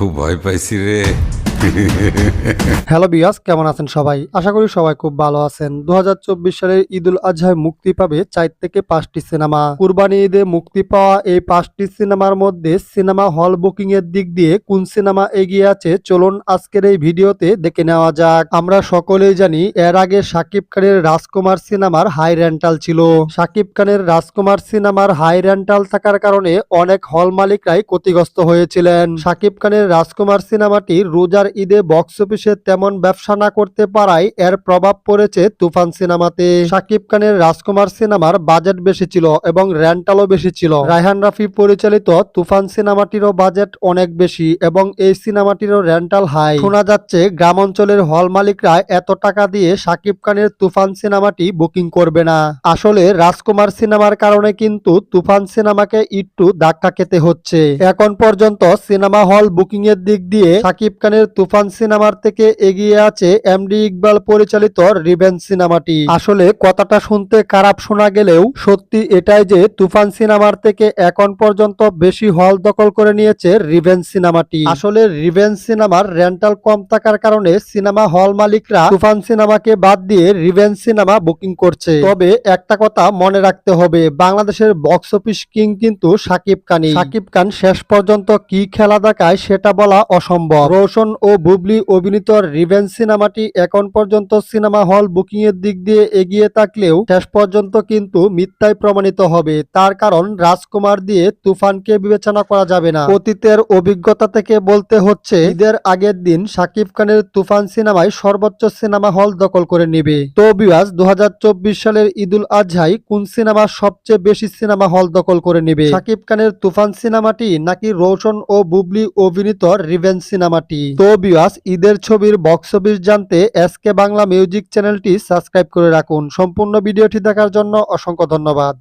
খুব ভয় পাইছি রে হ্যালো বিয়াস কেমন আছেন সবাই? আশা করি সবাই খুব ভালো আছেন। দু হাজার চব্বিশ সালের ঈদুল আজহায় মুক্তি পাবে চার থেকে পাঁচটি সিনেমা। কুরবানি ঈদে মুক্তি পাওয়া এই পাঁচটি সিনেমার মধ্যে সিনেমা হল বুকিং এর দিক দিয়ে কোন সিনেমা এগিয়ে আছে চলুন আজকের এই ভিডিওতে দেখে নেওয়া যাক। আমরা সকলেই জানি এর আগে সাকিব খানের রাজকুমার সিনেমার হাই রেন্টাল ছিল। সাকিব খানের রাজকুমার সিনেমার হাই রেন্টাল থাকার কারণে অনেক হল মালিকরাই ক্ষতিগ্রস্ত হয়েছিলেন। সাকিব খানের রাজকুমার সিনেমাটি রোজার ঈদে বক্স অফিসে তেমন ব্যবসা না করতে পারায় এর প্রভাব পড়েছে তুফান সিনেমাতে। সাকিব খানের রাজকুমার সিনেমার বাজেট বেশি ছিল এবং রেন্টালও বেশি ছিল। রায়হান রাফি পরিচালিত তুফান সিনেমাটিরও বাজেট অনেক বেশি এবং এই সিনেমাটিরও রেন্টাল হাই শোনা যাচ্ছে গ্রাম অঞ্চলের হল মালিকরা এত টাকা দিয়ে সাকিব খানের তুফান সিনেমাটি বুকিং করবে না। আসলে রাজকুমার সিনেমার কারণে কিন্তু তুফান সিনেমাকে একটু ধাক্কা খেতে হচ্ছে। এখন পর্যন্ত সিনেমা হল বুকিং এর দিক দিয়ে সাকিব খানের তুফান সিনেমার থেকে এগিয়ে আছে এমডি ইকবাল পরিচালিত রিভেঞ্জ সিনেমাটি। আসলে কথাটা শুনতে খারাপ শোনা গেলেও সত্যি এটাই যে তুফান সিনেমার থেকে এখন পর্যন্ত বেশি হল দখল করে নিয়েছে রিভেঞ্জ সিনেমাটি। আসলে রিভেঞ্জ সিনেমার রেন্টাল কম থাকার কারণে সিনেমা হল মালিকরা তুফান সিনেমাকে বাদ দিয়ে রিভেঞ্জ সিনেমা বুকিং করছে। তবে একটা কথা মনে রাখতে হবে, বাংলাদেশের বক্স অফিস কিং কিন্তু সাকিব খানই। সাকিব খান শেষ পর্যন্ত কি খেলা দেখায় সেটা বলা অসম্ভব। রোশন ও বুবলি অভিনীত রিভেঞ্জ সিনেমাটি এখন পর্যন্ত সিনেমা হল বুকিং এর দিক দিয়ে এগিয়ে থাকলেও শেষ পর্যন্ত কিন্তু মিথ্যায় প্রমাণিত হবে। তার কারণ রাজকুমার দিয়ে তুফানকে বিবেচনা করা যাবে না। অতীতের অভিজ্ঞতা থেকে বলতে হচ্ছে, ঈদের আগের দিন সাকিব খানের তুফান সিনেমায় সর্বোচ্চ সিনেমা হল দখল করে নেবে। তো বিয়াস দু সালের ঈদুল আজহাই কোন সিনেমা সবচেয়ে বেশি সিনেমা হল দখল করে নেবে? সাকিব খানের তুফান সিনেমাটি নাকি রোশন ও বুবলি অভিনীত রিভেঞ্জ সিনেমাটি? তো বিয়াস ঈদের ছবির বক্স অফিস জানতে এসকে বাংলা মিউজিক চ্যানেলটি সাবস্ক্রাইব করে রাখুন। সম্পূর্ণ ভিডিওটি দেখার জন্য অসংখ্য ধন্যবাদ।